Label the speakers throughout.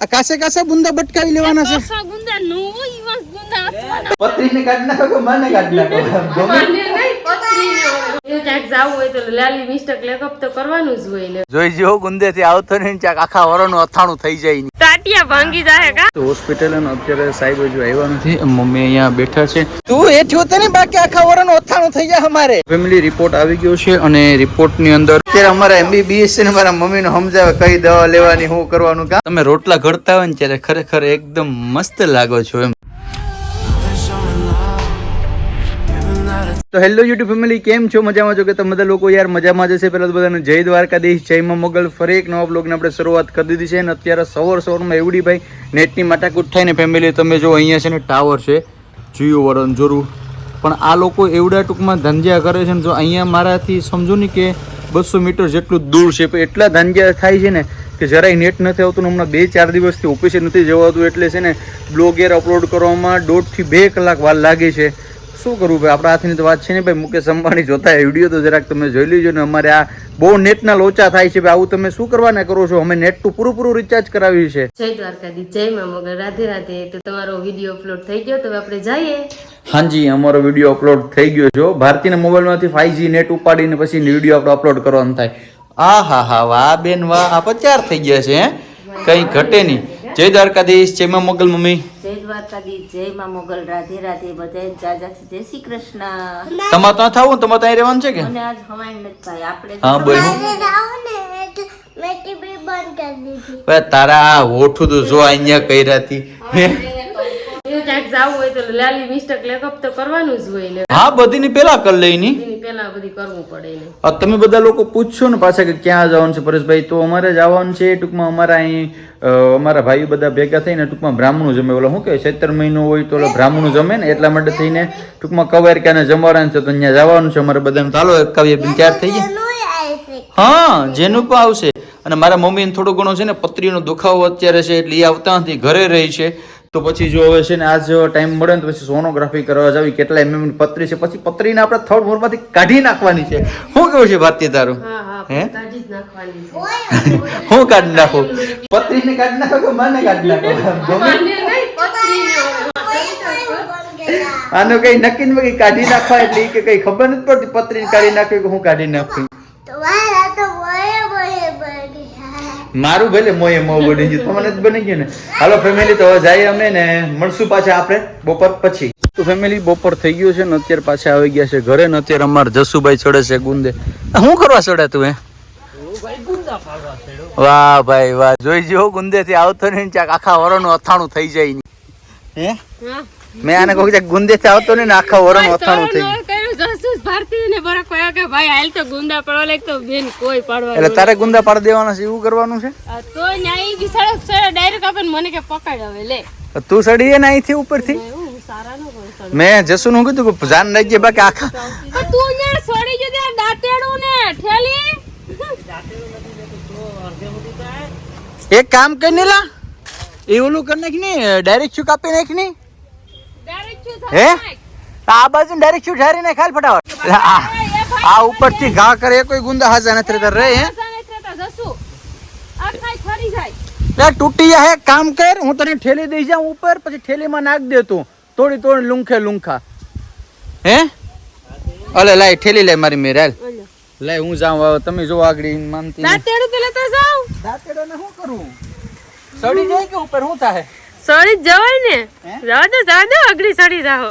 Speaker 1: આ કાસે કાસે બુંદા બટકાવી લેવાના છે
Speaker 2: કસા ગુંદા નો ગુંદા
Speaker 1: પત્રીને કાઢી નાખો કે મને કાઢ નાખો.
Speaker 2: એવું ક્યાંક જાવું હોય તો લાલી મિસ્ટેક લેકઅપ તો કરવાનું જ હોય ને.
Speaker 1: જોઈ જો ગુંદે થી આવતો ને ચાક આખા વરણનું અથાણું થઈ જાય નહીં
Speaker 2: ભાંગી જાય કા?
Speaker 1: તો હોસ્પિટલ અને અત્યારે સાહેબ હજુ આવ્યા નથી. મમ્મી અહીંયા બેઠા છે. તું એ થયો તને બાકી આખા વરોનું અથાણું થઈ જાય અમારે. ફેમિલી રિપોર્ટ આવી ગયો છે અને રિપોર્ટની અંદર અત્યારે અમારા એમબીબીએસ છે ને મારા મમ્મી ને સમજાવે કઈ દવા લેવાની શું કરવાનું કામ તમે રોટલા ઘડતા હોય ને ત્યારે ખરેખર એકદમ મસ્ત લાગો છો એમ. તો હેલો યુટ્યુબ ફેમિલી કેમ છો? મજામાં છો કે તમે બધા લોકો? યાર, મજામાં જશે પહેલા તો બધાને જય દ્વારકાધીશ, જય મોગલ. ફરી એક નવા બ્લોગને આપણે શરૂઆત કરી દીધી છે. અને અત્યારે સવાર સવારમાં એવડી ભાઈ નેટની માટાકૂટ થાય ને ફેમિલી તમે જો અહીંયા છે ને ટાવર છે. જીઓ વરણ જોરું પણ આ લોકો એવડા ટૂંકમાં ધંધ્યા કરે છે ને જો અહીંયા મારાથી સમજો ને કે બસો મીટર જેટલું દૂર છે. પણ એટલા ધંધ્યા થાય છે ને કે જરાય નેટ નથી આવતું હમણાં બે ચાર દિવસથી ઓફિસે નથી જવાતું એટલે છે ને બ્લોગ એર અપલોડ કરવામાં દોઢથી બે કલાક વાર લાગે છે. શું કરવું ભાઈ? આપણા હાથની તો વાત છે ને ભાઈ મુકેશ અંબાણી જોતા વીડિયો તો જરાક તમે જોઈ લેજો ને અમારે આ બહુ નેટના લોચા થાય છે ભાઈ આવું તમે શું કરવાના કરો છો? અમે નેટ તો પૂરું પૂરું રિચાર્જ કરાવ્યું છે.
Speaker 2: જય દ્વારકાધી જય માં રાધે રાધે. તો તમારો વીડિયો અપલોડ થઈ ગયો તો આપણે જઈએ.
Speaker 1: હાજી અમારો વીડિયો અપલોડ થઈ ગયો છે ભારતીના મોબાઈલમાંથી ફાઈવ નેટ ઉપાડીને પછી વીડિયો આપણે અપલોડ કરવાનો થાય. આ હા હા વાહ બેન વાહ. આ પચાર થઈ ગયા છે કઈ કંઈ ઘટે નહીં. જય દ્વારકાધીશ જય માં મોગલ મમ્મી.
Speaker 3: જય દ્વારકાધીશ જય માં મોગલ રાધે રાધે બધાય જાજાથી જય શ્રી કૃષ્ણ.
Speaker 1: તમારે ત્યાં થાવું તમારે ત્યાં રહેવાનું છે કે?
Speaker 3: મને આજ હવાઈ નથી ભાઈ આપણે
Speaker 1: હા બોલ. હું દીધી. તારા આ હોઠું તો જો અહીંયા કઈ હતી
Speaker 2: ક્યાંક જાવું હોય તો લાલી મિસ્ટેક લેકઅપ તો કરવાનું જ હોય ને.
Speaker 1: હા બધીની પેલા કરી લઈની
Speaker 2: એની. પેલા બધી કરવું પડે ને
Speaker 1: આ તમે બધા લોકો પૂછશો ને પાછા કે ક્યાં જવાનું છે પરેશભાઈ તો અમારે જવાનું છે. ટૂંકમાં અમારા અહીં અમારા ભાઈઓ બધા ભેગા થઈને ટૂંકમાં બ્રાહ્મણું જમે. ઓલો શું કે સત્તર મહિનો હોય તો બ્રાહ્મણું જમે ને એટલા માટે થઈને ટૂંકમાં કવાર ક્યાં જમવાનું છે તો અહીંયા જવાનું છે અમારે બધાને. ચાલો એક કાવ્ય બેન તૈયાર થઈ જાય હા જેનું પણ આવશે. અને મારા મમ્મીને થોડો ઘણો છે ને પત્રીનો દુખાવો અત્યારે છે એટલે એ આવતા નથી ઘરે રહી છે. તો પછી જો હવે છે ને આજ ટાઈમ મળે ને તો પછી સોનોગ્રાફી કરવા જાવી. કેટલા એમએમની પત્રી છે. પછી પત્રીને આપણે થર્ડ ફ્લોરમાંથી કાઢી નાખવાની છે. શું કેવું છે ભારતીય તારું?
Speaker 2: હા હા
Speaker 1: હે?
Speaker 2: કાઢી જ નાખવાની છે.
Speaker 1: હું કાઢી નાખું? પત્રીને કાઢી નાખો કે મને કાઢી નાખો. આનું કઈ નક્કી કાઢી નાખવા એટલે કે કઈ ખબર નથી પડતી. પત્રીને કાઢી નાખ્યું કે હું કાઢી નાખું? મારું ભલે મોએ મો બની ગયું તમને જ બની ગયું ને. હાલો ફેમિલી તો હવે જઈએ અમે ને મળશું પાછા આપણે બપોર પછી. તો ફેમિલી બપોર થઈ ગયું છે ને અત્યારે પાછા આવી ગયા છે ઘરે ને અત્યારે અમારે જસુભાઈ ચડે છે ગુંદે. શું કરવા ચડે તું હે? વાહ ભાઈ વાહ. જોઈ જો ગુંદે થી આવતો ને ચાક આખા વરણનું અથાણું થઈ જાય હે? મેં આને કહું કે ગુંદે થી આવતો ને આખા વરણનું અથાણું થઈ
Speaker 2: તો કર્યું ભારતી ને બરા કોઈ કે ભાઈ હાલ તો ગુંદા પડવા લાગ તો બેન કોઈ પાડવા
Speaker 1: એટલે તારે ગુંદા પાડી દેવાના છે એવું કરવાનું છે?
Speaker 2: તો ન્યાય બી સડક સડક ડાયરેક્ટ આપે ને મને કે પકડ હવે લે.
Speaker 1: તું સડીએ ને અહીંથી ઉપરથી?
Speaker 2: નો
Speaker 1: મેં જસુ નું કીધું કે જાન ગયા બાકી આખા
Speaker 2: તું ન્યા સડી જો ત્યાં દાંતેડું ને ઠેલી.
Speaker 1: એક કામ કર ને લા. એ ઓલું કરી નાખ ને ડાયરેક્ટ શું કાપી નાખ ને? હે? આ બાજુ ડાયરેક્ટ શૂટ હારી ને ખાલ ફટાફટ. આ ઉપરથી ઘા કરે કોઈ ગુંદા હાજા નથી રહેતા રે હે.
Speaker 2: જસુ. આ જાય.
Speaker 1: તૂટી હે કામ કર હું તને ઠેલી દઈ જાઉં ઉપર પછી ઠેલીમાં નાખ દે તું. તોડી તોડી લુંખે લુંખા. હે? અલે લાય ઠેલી લે મારી મેર હાલ. હું જાઉં તમે જો આગળ માનતી.
Speaker 2: દાંતેડું તો લેતો જાઉં.
Speaker 1: દાંતેડાને શું કરું? સડી જાય કે ઉપર શું થાય
Speaker 2: સડી જવાય ને? જવા દો અગડી સડી જાઓ.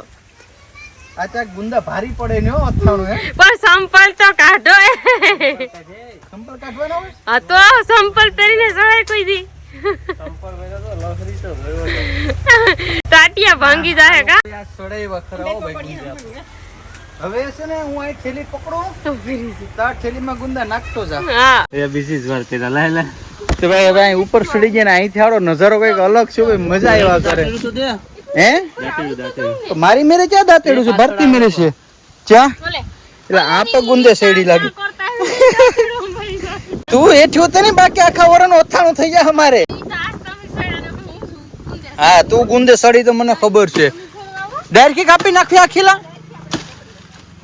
Speaker 1: આ ગુંદા ભારી પડે ને હો અથાણું હે?
Speaker 2: પણ સંપલ તો કાઢો એ.
Speaker 1: સંપલ કાઢવાનો હોય?
Speaker 2: આ તો સંપલ પહેરીને સડાય કોઈ દી. તાટિયા ભાંગી જાય કા?
Speaker 1: આ સડાઈ વખરા ભાઈ ગુંદા. હવે છે ને હું અહીં થેલી પકડું. તાર થેલીમાં ગુંદા નાખતો જા.
Speaker 2: હા.
Speaker 1: એ બીજી જ વાર તેરા લાય લે તો ભાઈ હવે અહીં ઉપર ચડી ગયા ને અહીંથી આડો નજારો કંઈક અલગ છે ભાઈ. મજા આવ્યા કરે. હે? તો મારી મેરે ક્યાં દાંતેડું છે? ભરતી મેરે છે. ક્યાં એટલે આ તો ગુંદે શેડી લાગી. તું એઠી હોતે ને બાકી આખા ઓરણ ઓથાણું થઈ જાય અમારે.
Speaker 2: હું છું. ઊંધે
Speaker 1: હા તું ગુંદે સડી તો મને ખબર છે. ડાયરેક્ટ કાપી નાખી આખીલા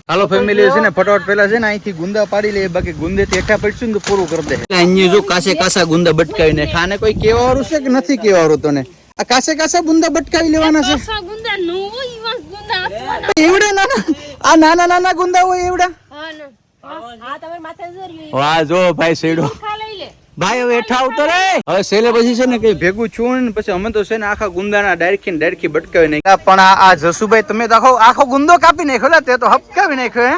Speaker 1: હાલો ફેમિલી છે ને ફટાફટ પેલા છે ને અહીંથી ગુંદા પાડી લે બાકી ગુંદે થી એકઠા પડશું ને તો પૂરું કરી દે. અહીંયા જો કાસે કાસા ગુંદા બટકાવીને ખાને કોઈ કેવાવાળું છે કે નથી કેવાવાળું તને? આ કાસે કાસે ગુંદા બટકાવી લેવાના છે?
Speaker 2: ગુંદા? નો હોય ગુંદા
Speaker 1: એવડા નાના આ નાના નાના ગુંદા હોય એવડા?
Speaker 2: હા ને.
Speaker 1: વાહ જો ભાઈ સેડો
Speaker 2: ખા લઈ લે.
Speaker 1: ભાઈ હવે હેઠા ઉતરે હવે સેલે પછી છે ને કઈ ભેગું છું ને પછી અમે તો છે ને આખા ગુંદાના ડાયરખી ને ડાયરખી બટકાવી નાખ્યા પણ આ આ જસુભાઈ તમે તો આખો આખો ગુંદો કાપી નાખ્યો લે તે તો હપકાવી નાખ્યો હે?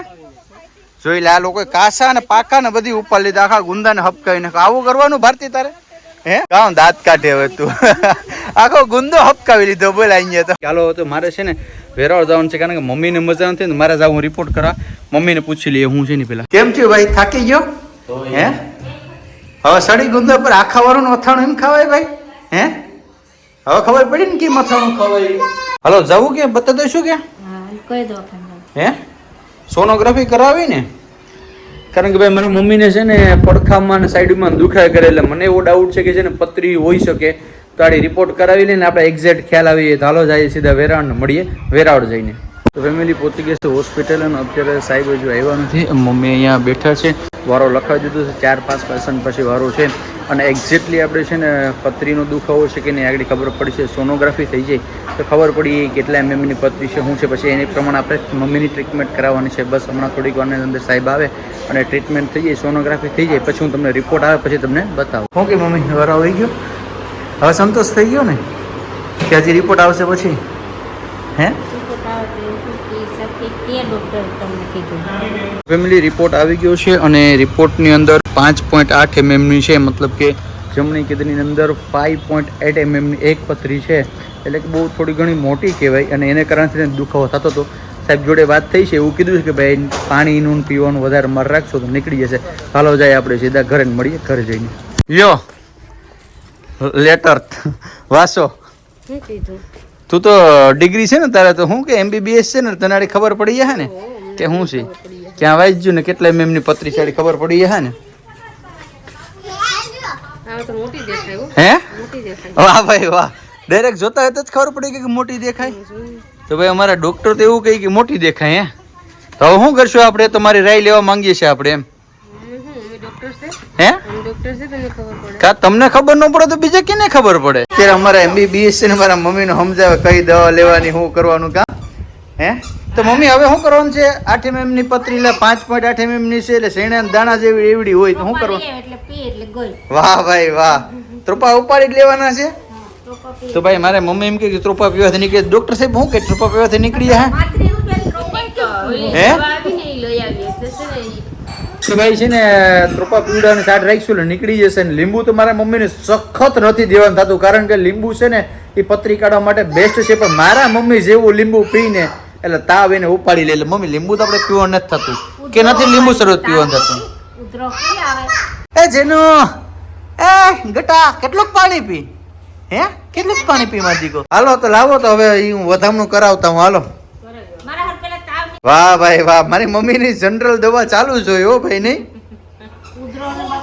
Speaker 1: જોઈ લે આ લોકો કાસા ને પાકા ને બધી ઉપર લીધા આખા ગુંદા ને હપકાવી નાખ્યો. આવું કરવાનું ભારતી તારે? હે? કામ દાંત કાઢે હવે તું. આખો ગુંદો હપકાવી લીધો બોલ અહીંયા તો. ચાલો તો મારે છે ને વેરાવળ જવાનું છે કારણ કે મમ્મીને મજા નથી ને મારે જાવ રિપોર્ટ કરા મમ્મીને પૂછી લઈએ હું છે ને પેલા. કેમ છે ભાઈ? થાકી ગયો? હે? હવે સડી ગુંદા પર આખા વાળું અથાણું એમ ખવાય ભાઈ? હે? હવે ખબર પડી ને કે અથાણું ખવાય? હલો જવું કે? બતા દઈશું કે?
Speaker 3: હા
Speaker 1: સોનોગ્રાફી કરાવી ને? કારણ કે ભાઈ મારી મમ્મીને છે ને પડખામાં ને સાઈડમાં દુખાય કરે એટલે મને એવો ડાઉટ છે કે છે ને પતરી હોઈ શકે. તો આડી રિપોર્ટ કરાવી લઈને આપણે એક્ઝેક્ટ ખ્યાલ આવીએ તો હાલો જાય સીધા વેરાવળ મળીએ. વેરાવળ જઈને. તો ફેમિલી પહોંચી ગઈ છે હોસ્પિટલ અને અત્યારે સાહેબ હજુ આવ્યા નથી. મમ્મી અહીંયા બેઠા છે. વારો લખાવી દીધો છે. ચાર પાંચ પર્સન્ટ પછી વારો છે. અને એક્ઝેક્ટલી આપણે છે ને પથરીનો દુખાવો છે કે નહીં આગળ ખબર પડશે સોનોગ્રાફી થઈ જાય. તો ખબર પડી કેટલા એમએમની પથરી છે શું છે? પછી એની પ્રમાણે આપણે મમ્મીની ટ્રીટમેન્ટ કરાવવાની છે. બસ હમણાં થોડીક વારની અંદર સાહેબ આવે અને ટ્રીટમેન્ટ થઈ જાય સોનોગ્રાફી થઈ જાય. પછી હું તમને રિપોર્ટ આવે પછી તમને બતાવું. ઓકે મમ્મી વારો આવી ગયો? હવે સંતોષ થઈ ગયો ને? કે હજી રિપોર્ટ આવશે પછી? હે?
Speaker 3: કે ડોક્ટર તમને કીધું.
Speaker 1: ફેમિલી રિપોર્ટ આવી ગયો છે અને રિપોર્ટની અંદર પાંચ પોઈન્ટ આઠ એમએમની છે. મતલબ કે જમણી કિડનીની અંદર ફાઇવ પોઈન્ટ એટ એમએમની એક પથરી છે. એટલે કે બહુ થોડી ઘણી મોટી કહેવાય અને એને કારણે તેને દુખાવો થતો હતો. સાહેબ જોડે વાત થઈ છે એવું કીધું છે કે ભાઈ પાણીનું ને પીવાનું વધારે માર રાખશો તો નીકળી જશે. હાલો જાય આપણે સીધા ઘરે મળીએ ઘરે જઈને. યો લેટર વાસો
Speaker 2: શું કીધું?
Speaker 1: તું તો ડિગ્રી છે ને તારે તો હું કે એમબીબીએસ છે ને તને આડી ખબર પડી જાય ને? કે શું છે? ક્યાં વાંચ્યું ને કેટલા એમની પત્રી સાડી ખબર પડી જાય ને?
Speaker 2: હો
Speaker 1: હે. વાહ ભાઈ વાહ. ડાયરેક્ટ જોતા હોય તો જ ખબર પડી ગઈ કે મોટી દેખાય. તો ભાઈ અમારા ડોક્ટર તો એવું કહે કે મોટી દેખાય હે. તો હવે શું કરશું આપણે? તમારી રાય લેવા માંગીએ છીએ આપણે એમ.
Speaker 2: ડોક્ટર છે?
Speaker 1: હે?
Speaker 2: તમને ખબર
Speaker 1: કા તમને ખબર ન પડે તો બીજે કેને ખબર પડે? અત્યારે અમારા એમબીબીએસ છે ને મારા મમ્મીને સમજાવે કઈ દવા લેવાની શું કરવાનું કામ હે? તો મમ્મી હવે શું કરવાનું છે? આઠ એમએમની પતરી એટલે પાંચ પોઈન્ટ આઠ એમએમની છે એટલે શેણા દાણા જેવી એવડી હોય તો શું કરવાનું?
Speaker 3: એટલે પી એટલે ગોલ
Speaker 1: વાહ ભાઈ વાહ. ત્રોપા ઉપાડી જ લેવાના છે?
Speaker 3: તો
Speaker 1: ભાઈ મારે મમ્મી એમ કે કે ત્રોપા પીવાથી નીકળે. ડોક્ટર સાહેબ હું કે ત્રોપા પીવાથી નીકળી
Speaker 2: ઓલી
Speaker 1: હે?
Speaker 2: દવા આવી ને એ લઈ આવી એટલે છે ને ઈ
Speaker 1: તો ભાઈ છે ને ત્રોપા પીવડાને સાઠ રાખીશું એટલે નીકળી જશે ને. લીંબુ તો મારા મમ્મીને સખત નથી દેવાનું થતું કારણ કે લીંબુ છે ને એ પતરી કાઢવા માટે બેસ્ટ છે પણ મારા મમ્મી જેવું લીંબુ પીને એટલે તાવ એને ઉપાડી લે. એટલે મમ્મી લીંબુ તો આપણે પીવાનું નથી થતું. કે નથી લીંબુ શરૂઆત પીવાનું થતું? એ જેનો એ ગટા કેટલું પાણી પી. હે? કેટલું પાણી પી મારી દીકો હાલો તો લાવો તો હવે હું વધામણું કરાવતા હું. હાલો. વાહ ભાઈ વાહ મારી મમ્મીની જનરલ દવા ચાલુ જ હોય હો ભાઈ નહીં.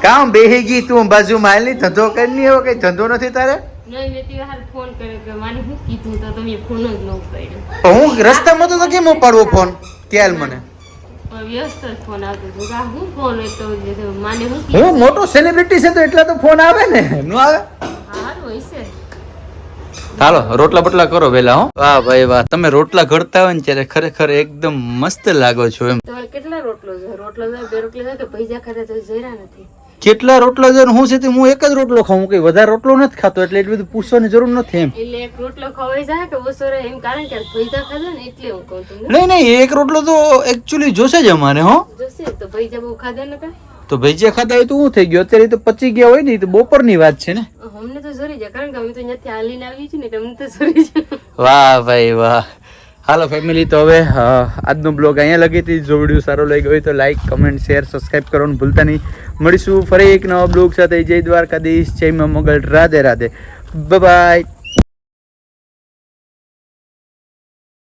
Speaker 1: કામ બેહી ગઈ તું બાજુમાં હાલની ધંધો કરી ની એવો કઈ ધંધો નથી તારે? હું રસ્તામાં તો કેમ ઉપાડવો ફોન ક્યાલ મને?
Speaker 2: હું
Speaker 1: મોટો સેલિબ્રિટી છે તો એટલા તો ફોન આવે ને? નો આવે?
Speaker 2: સારું હોય છે
Speaker 1: હાલો રોટલા બટલા કરો વેલા હો. વાહ ભાઈ વાહ તમે રોટલા ઘડતા હોય ને ત્યારે ખરેખર એકદમ મસ્ત લાગો છો એમ.
Speaker 2: તમારે કેટલા રોટલો છે? રોટલો છે બે રોટલા છે કે પૈસા ખાતા તો જઈરા નથી.
Speaker 1: કેટલા રોટલા છે હું છે હું એક જ રોટલો ખાઉં કઈ વધારે રોટલો નથી ખાતો એટલે એટલું બધું પૂછવાની જરૂર નથી એમ.
Speaker 2: એટલે એક રોટલો ખવાઈ જાય કે ઓછો રહે? એમ કારણ કે પૈસા ખાધા ને એટલે હું કહું છું
Speaker 1: નહીં નહીં એક રોટલો તો એકચ્યુઅલી જોશે જ અમારે હો.
Speaker 2: જોશે? તો ભૈજા બહુ ખાધા ને
Speaker 1: તો ભજીયા ખાતા હોય તો હું થઈ ગયો અત્યારે તો પચી ગયા હોય ને તો તો બપોરની વાત છે ને.
Speaker 2: અમને તો જરી જાય કારણ કે અમે તો અહીંયાથી હાલીને આવી છું ને તમને તો જરી જાય
Speaker 1: વાહ ભાઈ વાહ. હાલો ફેમિલી તો હવે આજનો બ્લોગ અહીંયા લગી હતી. જો વીડિયો સારો લાગ્યો હોય તો લાઈક કમેન્ટ શેર સબસ્ક્રાઈબ કરવાનું ભૂલતા નહીં. મળીશું ફરી એક નવા બ્લોગ સાથે. જય દ્વારકાધીશ, જય મા મોગલ. રાધે રાધે. બાય